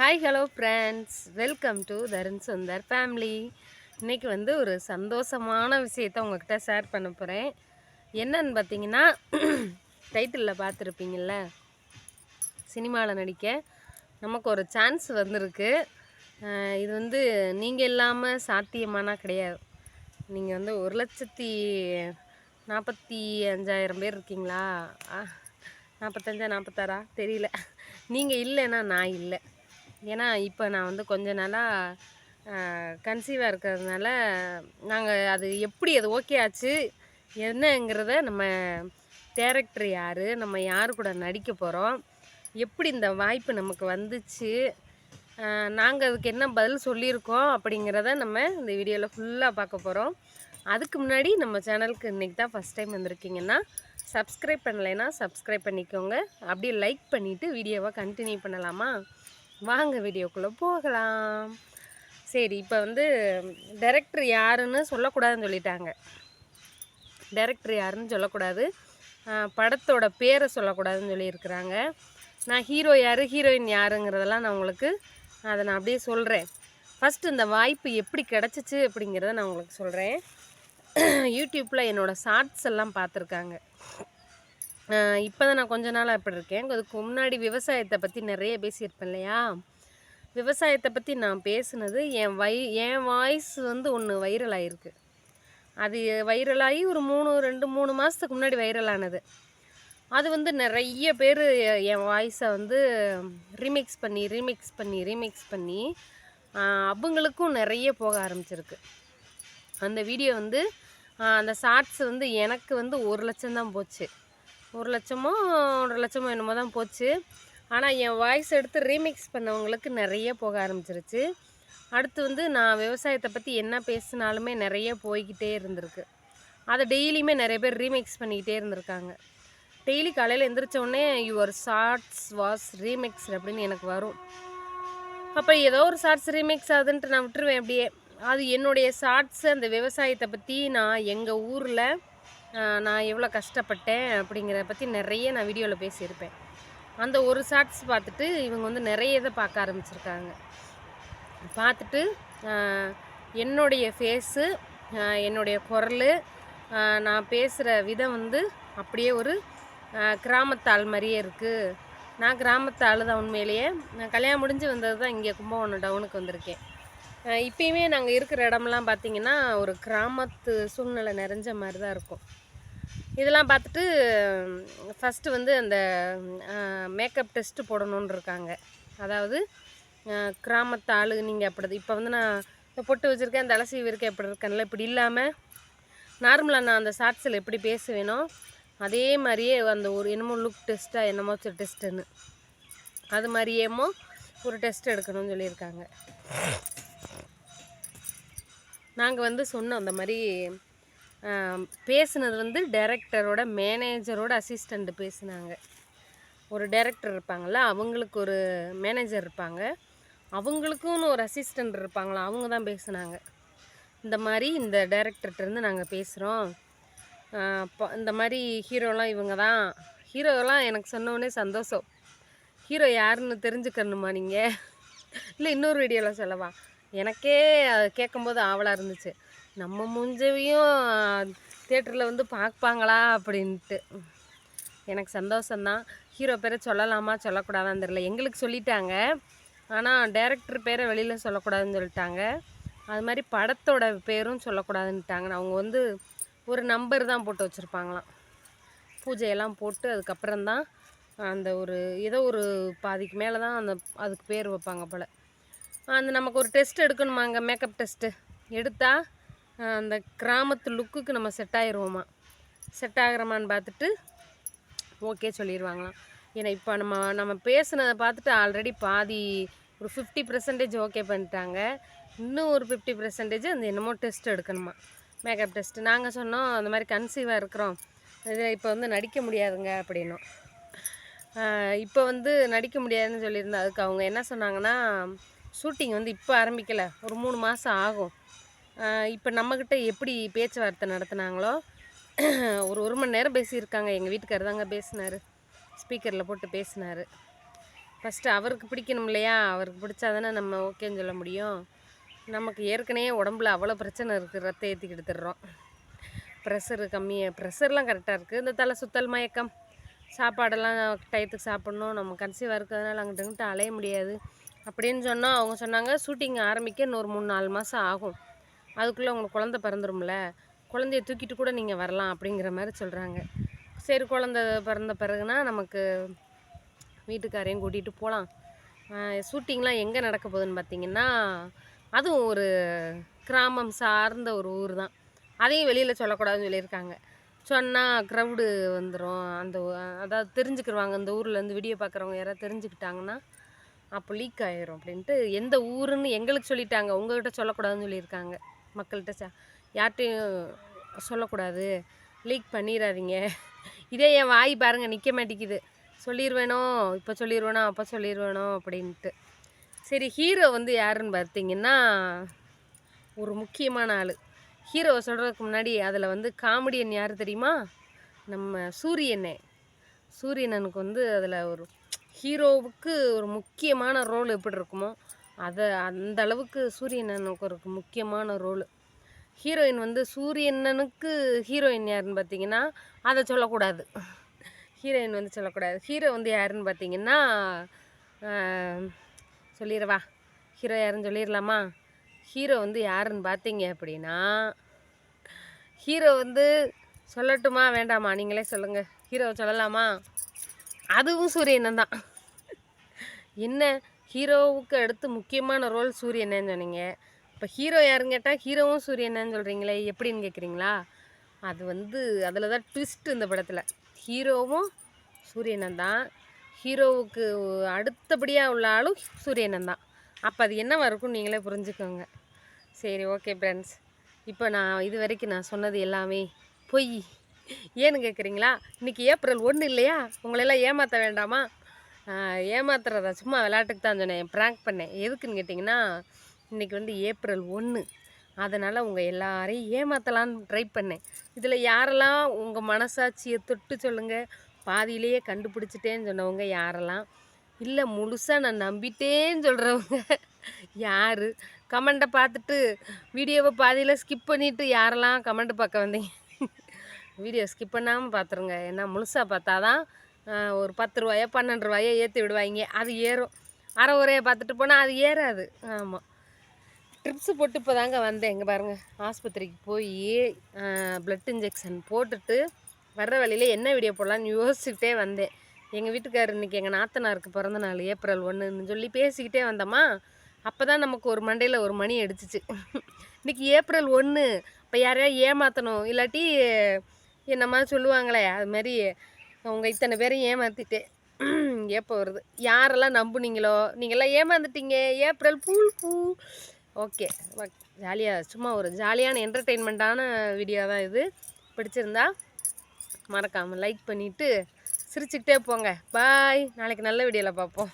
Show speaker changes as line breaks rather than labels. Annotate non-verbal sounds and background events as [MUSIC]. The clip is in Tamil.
Hi hello friends welcome to Tarun Sundar family இன்றைக்கி வந்து ஒரு சந்தோஷமான விஷயத்த உங்ககிட்ட ஷேர் பண்ண போகிறேன் என்னன்னு பார்த்தீங்கன்னா டைட்டிலில் பார்த்துருப்பீங்கள்ல சினிமாவில் நடிக்க நமக்கு ஒரு சான்ஸ் வந்திருக்கு. இது வந்து நீங்கள் இல்லாமல் சாத்தியமானா கிடையாது. நீங்கள் வந்து ஒரு லட்சத்தி நாற்பத்தி அஞ்சாயிரம் பேர் இருக்கீங்களா? ஆ, நாற்பத்தஞ்சா நாற்பத்தாறா? தெரியல. நீங்கள் இல்லைன்னா நான் இல்லை. ஏன்னா இப்போ நான் வந்து கொஞ்ச நாளாக கன்சீவாக இருக்கிறதுனால நாங்கள் அது எப்படி அது ஓகே ஆச்சு என்னங்கிறத நம்ம டேரக்டர் யார் நம்ம யார் கூட நடிக்க போகிறோம் எப்படி இந்த வாய்ப்பு நமக்கு வந்துச்சு நாங்கள் அதுக்கு என்ன பதில் சொல்லியிருக்கோம் அப்படிங்கிறத நம்ம இந்த வீடியோவில் ஃபுல்லாக பார்க்க போகிறோம் அதுக்கு முன்னாடி நம்ம சேனலுக்கு இன்றைக்கி தான் ஃபஸ்ட் டைம் வந்திருக்கீங்கன்னா சப்ஸ்கிரைப் பண்ணலைன்னா சப்ஸ்கிரைப் பண்ணிக்கோங்க. அப்படியே லைக் பண்ணிவிட்டு வீடியோவை கண்டினியூ பண்ணலாமா? வாங்க வீடியோக்குள்ளே போகலாம். சரி இப்போ வந்து டைரக்டர் யாருன்னு சொல்லக்கூடாதுன்னு சொல்லிட்டாங்க. டைரக்டர் யாருன்னு சொல்லக்கூடாது. படத்தோட பேரை சொல்லக்கூடாதுன்னு சொல்லியிருக்கிறாங்க. நான் ஹீரோ யார் ஹீரோயின் யாருங்கிறதெல்லாம் நான் உங்களுக்கு அதை நான் அப்படியே சொல்கிறேன் ஃபஸ்ட்டு இந்த வாய்ப்பு எப்படி கிடச்சிச்சு அப்படிங்கிறத நான் உங்களுக்கு சொல்கிறேன் [CLEARS THROAT] யூடியூப்பில் என்னோடய ஷார்ட்ஸ் எல்லாம் பார்த்துருக்காங்க. இப்போ தான் நான் கொஞ்ச நாளாக அப்படி இருக்கேன். அதுக்கு முன்னாடி விவசாயத்தை பற்றி நிறைய பேசியிருப்பேன் இல்லையா? விவசாயத்தை பற்றி நான் பேசுனது என் வை என் வாய்ஸ் வந்து ஒன்று வைரல் ஆகிருக்கு அது வைரலாகி ஒரு மூணு ரெண்டு மூணு மாதத்துக்கு முன்னாடி வைரல் ஆனது. அது வந்து நிறைய பேர் என் வாய்ஸை வந்து ரீமிக்ஸ் பண்ணி ரீமிக்ஸ் பண்ணி ரீமிக்ஸ் பண்ணி அவங்களுக்கும் நிறைய போக ஆரம்பிச்சிருக்கு. அந்த வீடியோ வந்து அந்த ஷார்ட்ஸ் வந்து எனக்கு வந்து ஒரு லட்சம் தான் போச்சு. ஒரு லட்சமோ ஒன்றரை லட்சமோ என்னமோ தான் போச்சு. ஆனால் என் வாய்ஸ் எடுத்து ரீமிக்ஸ் பண்ணவங்களுக்கு நிறைய போக ஆரம்பிச்சிருச்சு. அடுத்து வந்து நான் விவசாயத்தை பற்றி என்ன பேசினாலுமே நிறைய போய்கிட்டே இருந்திருக்கு. அதை டெய்லியுமே நிறைய பேர் ரீமிக்ஸ் பண்ணிக்கிட்டே இருந்திருக்காங்க. டெய்லி காலையில் எந்திரிச்சோடனே யுவர் ஷார்ட்ஸ் வாஸ் ரீமிக்ஸ் அப்படின்னு எனக்கு வரும். அப்போ ஏதோ ஒரு ஷார்ட்ஸ் ரீமிக்ஸ் ஆகுதுன்ட்டு நான் விட்டுருவேன் அப்படியே. அது என்னுடைய ஷார்ட்ஸ் அந்த விவசாயத்தை பற்றி நான் எங்கள் ஊரில் நான் எவ்வளோ கஷ்டப்பட்டேன் அப்படிங்கிறத பற்றி நிறைய நான் வீடியோவில் பேசியிருப்பேன். அந்த ஒரு ஷார்ட்ஸ் பார்த்துட்டு இவங்க வந்து நிறைய இதை பார்க்க ஆரம்பிச்சிருக்காங்க. பார்த்துட்டு என்னுடைய ஃபேஸு என்னுடைய குரல் நான் பேசுகிற விதம் வந்து அப்படியே ஒரு கிராமத்தாள் மாதிரியே இருக்குது நான் கிராமத்தாள் தான் உண்மையிலேயே. நான் கல்யாணம் முடிஞ்சு வந்தது தான் இங்கே கும்பகோணம் டவுனுக்கு வந்திருக்கேன். இப்போயுமே இப்பயுமே நாங்கள் இருக்கிற இடமெல்லாம் பார்த்திங்கன்னா ஒரு கிராமத்து சூழ்நிலை நிறைஞ்ச மாதிரி தான் இருக்கும். இதெல்லாம் பார்த்துட்டு ஃபஸ்ட்டு வந்து அந்த மேக்கப் டெஸ்ட்டு போடணுன்னு இருக்காங்க அதாவது கிராமத்து ஆளு நீங்கள் அப்படி இப்போ வந்து நான் இந்த பொட்டு வச்சுருக்கேன் அந்த அலசி இருக்கேன் எப்படி இருக்கேன்ல இப்படி இல்லாமல் நார்மலாக நான் அந்த ஷார்ட்ஸில் எப்படி பேசுவேனோ அதே மாதிரியே அந்த ஒரு என்னமோ லுக் டெஸ்ட்டாக என்னமோ டெஸ்ட்டுன்னு அது மாதிரியேமோ ஒரு டெஸ்ட் எடுக்கணும்னு சொல்லியிருக்காங்க. நாங்கள் வந்து சொன்னோம் அந்த மாதிரி பேசுனது வந்து டைரக்டரோட மேனேஜரோட அசிஸ்டண்ட்டு பேசுனாங்க. ஒரு டைரக்டர் இருப்பாங்கள்ல அவங்களுக்கு ஒரு மேனேஜர் இருப்பாங்க. அவங்களுக்குன்னு ஒரு அசிஸ்டண்ட் இருப்பாங்களா அவங்க தான் பேசுனாங்க. இந்த மாதிரி இந்த டைரக்டர்கிட்டருந்து நாங்கள் பேசுகிறோம் இந்த மாதிரி ஹீரோலாம் இவங்க தான். ஹீரோலாம் எனக்கு சொன்னோடனே சந்தோஷம். ஹீரோ யாருன்னு தெரிஞ்சுக்கணுமா நீங்கள் இல்லை இன்னொரு வீடியோவில் சொல்லவா? எனக்கே கேட்கும்போது ஆவலாக இருந்துச்சு. நம்ம மூஞ்சவையும் தேட்டரில் வந்து பார்ப்பாங்களா அப்படின்ட்டு. எனக்கு சந்தோஷந்தான் ஹீரோ பேரை சொல்லலாமா சொல்லக்கூடாதான்னு தெரில எங்களுக்கு சொல்லிட்டாங்க. ஆனால் டேரக்டர் பேரை வெளியில் சொல்லக்கூடாதுன்னு சொல்லிட்டாங்க. அது மாதிரி படத்தோட பேரும் சொல்லக்கூடாதுன்ட்டாங்க அவங்க வந்து ஒரு நம்பர் தான் போட்டு வச்சுருப்பாங்களாம். பூஜையெல்லாம் போட்டு அதுக்கப்புறம் தான் அந்த ஒரு ஏதோ ஒரு பாதிக்கு மேலே தான் அந்த அதுக்கு பேர் வைப்பாங்க போல். அந்த நமக்கு ஒரு டெஸ்ட் எடுக்கணுமாங்க மேக்கப் டெஸ்ட்டு எடுத்தால் அந்த கிராமத்து லுக்குக்கு நம்ம செட் ஆகிருவோமா செட் ஆகிறோமான்னு பார்த்துட்டு ஓகே சொல்லிடுவாங்களாம் ஏன்னா இப்போ நம்ம நம்ம பேசுனதை பார்த்துட்டு ஆல்ரெடி பாதி ஒரு ஃபிஃப்டி பர்சன்டேஜ் ஓகே பண்ணிட்டாங்க. இன்னும் ஒரு ஃபிஃப்டி பர்சன்டேஜ் அந்த என்னமோ டெஸ்ட் எடுக்கணுமா? மேக்கப் டெஸ்ட்டு நாங்கள் சொன்னோம் அந்த மாதிரி கன்சீவாக இருக்கிறோம். இதில் இப்போ வந்து நடிக்க முடியாதுங்க அப்படின்னும். இப்போ வந்து நடிக்க முடியாதுன்னு சொல்லியிருந்தேன் அதுக்கு அவங்க என்ன சொன்னாங்கன்னா ஷூட்டிங் வந்து இப்போ ஆரம்பிக்கலை. ஒரு மூணு மாதம் ஆகும். இப்போ நம்மக்கிட்ட எப்படி பேச்சுவார்த்தை நடத்துனாங்களோ ஒரு ஒரு மணி நேரம் பேசியிருக்காங்க. எங்கள் வீட்டுக்காரர் தாங்க பேசினார். ஸ்பீக்கரில் போட்டு பேசினார். ஃபஸ்ட்டு அவருக்கு பிடிக்கணும் இல்லையா? அவருக்கு பிடிச்சா தானே நம்ம ஓகேன்னு சொல்ல முடியும். நமக்கு ஏற்கனவே உடம்புல அவ்வளோ பிரச்சனை இருக்குது ரத்த ஏற்றிக்கிட்டு எடுத்துடுறோம் ப்ரெஷரு கம்மியாக ப்ரெஷர்லாம் கரெக்டாக இருக்குது இந்த தலை சுத்தல் மயக்கம். சாப்பாடெல்லாம் டயத்துக்கு சாப்பிட்ணும். நம்ம கன்சீவாக இருக்கிறதுனால அங்கிட்ட இங்கிட்ட அலைய முடியாது. அப்படின்னு சொன்னால் அவங்க சொன்னாங்க ஷூட்டிங் ஆரம்பிக்க இன்னொரு மூணு நாலு மாதம் ஆகும். அதுக்குள்ளே உங்களுக்கு குழந்த பிறந்துரும்ல? குழந்தைய தூக்கிட்டு கூட நீங்கள் வரலாம் அப்படிங்கிற மாதிரி சொல்கிறாங்க சரி குழந்த பிறந்த பிறகுனா நமக்கு வீட்டுக்காரையும் கூட்டிகிட்டு போகலாம் ஷூட்டிங்லாம் எங்கே நடக்க போகுதுன்னு பார்த்தீங்கன்னா அதுவும் ஒரு கிராமம் சார்ந்த ஒரு ஊர் தான். அதையும் வெளியில் சொல்லக்கூடாதுன்னு சொல்லியிருக்காங்க. சொன்னால் க்ரௌடு வந்துடும் அந்த அதாவது தெரிஞ்சுக்கிருவாங்க. அந்த ஊர்லேருந்து வீடியோ பார்க்குறவங்க யாராவது தெரிஞ்சுக்கிட்டாங்கன்னா அப்போ லீக் ஆகிரும் அப்படின்ட்டு எந்த ஊருன்னு எங்களுக்கு சொல்லிட்டாங்க. உங்கள்கிட்ட சொல்லக்கூடாதுன்னு சொல்லியிருக்காங்க. மக்கள்கிட்ட ச யார்கிட்டையும் சொல்லக்கூடாது. லீக் பண்ணிடாதீங்க இதே என் வாய் பாருங்கள் நிற்க மாட்டேங்குது. சொல்லிடுவேனோ இப்போ சொல்லிடுவேனோ அப்போ சொல்லிடுவேனோ அப்படின்ட்டு. சரி ஹீரோ வந்து யாருன்னு பார்த்தீங்கன்னா ஒரு முக்கியமான ஆள். ஹீரோவை சொல்கிறதுக்கு முன்னாடி அதில் வந்து காமெடியன் யார் தெரியுமா? நம்ம சூரியனே. சூரியனனுக்கு வந்து அதில் ஒரு ஹீரோவுக்கு ஒரு முக்கியமான ரோல் எப்படி இருக்குமோ அதை அந்த அளவுக்கு சூரியனனுக்கு ஒரு முக்கியமான ரோல் ஹீரோயின் வந்து சூரியனனுக்கு ஹீரோயின் யாருன்னு பார்த்தீங்கன்னா அதை சொல்லக்கூடாது. ஹீரோயின் வந்து சொல்லக்கூடாது. ஹீரோ வந்து யாருன்னு பார்த்தீங்கன்னா சொல்லிடுவா ஹீரோ யாருன்னு சொல்லிடலாமா ஹீரோ வந்து யாருன்னு பார்த்தீங்க அப்படின்னா ஹீரோ வந்து சொல்லட்டுமா வேண்டாமா? நீங்களே சொல்லுங்கள் ஹீரோ சொல்லலாமா? அதுவும் சூரியனன் தான். என்ன? ஹீரோவுக்கு அடுத்து முக்கியமான ரோல் சூரியனேன்னு சொன்னீங்க. இப்போ ஹீரோ யாருன்னு கேட்டால் ஹீரோவும் சூரியனேன்னு சொல்கிறீங்களே எப்படின்னு கேட்குறீங்களா அது வந்து அதில் தான் ட்விஸ்ட் இந்த படத்தில். ஹீரோவும் சூரியனன் தான். ஹீரோவுக்கு அடுத்தபடியாக உள்ள ஆளும் சூரியனன் தான். அப்போ அது என்ன இருக்கும் நீங்களே புரிஞ்சுக்கோங்க. சரி ஓகே ஃப்ரெண்ட்ஸ் இப்போ நான் இது வரைக்கும் நான் சொன்னது எல்லாமே பொய். ஏன்னு கேட்குறீங்களா இன்றைக்கி ஏப்ரல் ஒன்று இல்லையா? உங்களெல்லாம் ஏமாற்ற வேண்டாமா? ஏமாத்துறதா? சும்மா விளையாட்டுக்கு தான் சொன்னேன். ப்ராங்க் பண்ணேன். எதுக்குன்னு கேட்டிங்கன்னா இன்றைக்கி வந்து ஏப்ரல் ஒன்று அதனால் உங்கள் எல்லாரையும் ஏமாற்றலான்னு ட்ரை பண்ணேன். இதில் யாரெல்லாம் உங்கள் மனசாட்சியை தொட்டு சொல்லுங்கள் பாதியிலேயே கண்டுபிடிச்சிட்டேன்னு சொன்னவங்க யாரெல்லாம்? இல்லை முழுசாக நான் நம்பிட்டேன்னு சொல்கிறவங்க யார்? கமெண்ட்டை பார்த்துட்டு வீடியோவை பாதியில் ஸ்கிப் பண்ணிவிட்டு யாரெல்லாம் கமெண்ட் பார்க்க வந்தீங்க? வீடியோ ஸ்கிப் பண்ணாமல் பார்த்துருங்க. ஏன்னா முழுசாக பார்த்தாதான் தான் ஒரு பத்து ரூபாயோ பன்னெண்டு ரூபாயோ ஏற்றி விடுவாங்க. அது ஏறும். அரை உரையை பார்த்துட்டு போனால் அது ஏறாது. ஆமாம் ட்ரிப்ஸு போட்டு இப்போ தாங்க வந்தேன். இங்கே பாருங்கள் ஆஸ்பத்திரிக்கு போய் ப்ளட் இன்ஜெக்ஷன் போட்டுட்டு வர்ற வழியில் என்ன வீடியோ போடலான்னு யோசிச்சுக்கிட்டே வந்தேன். எங்கள் வீட்டுக்காரர் இன்றைக்கி எங்கள் நாத்தனாருக்கு பிறந்த நாள் ஏப்ரல் ஒன்றுன்னு சொல்லி பேசிக்கிட்டே வந்தோமா அப்போ தான் நமக்கு ஒரு மண்டையில் ஒரு மணி அடிச்சிச்சு. இன்றைக்கி ஏப்ரல் ஒன்று இப்போ யாரையா ஏமாற்றணும் இல்லாட்டி என்னம்மா சொல்லுவாங்களே அது மாதிரி அவங்க இத்தனை பேரையும் ஏமாற்றிட்டேன் ஏப்போ வருது? யாரெல்லாம் நம்புனீங்களோ? நீங்கள்லாம் ஏமாந்துட்டீங்க. ஏப்ரல் பூல் பூ. ஓகே. ஜாலியாக சும்மா ஒரு ஜாலியான என்டர்டெயின்மெண்ட்டான வீடியோ தான் இது. பிடிச்சிருந்தா மறக்காமல் லைக் பண்ணிவிட்டு சிரிச்சுக்கிட்டே போங்க. பாய் நாளைக்கு நல்ல வீடியோவில் பார்ப்போம்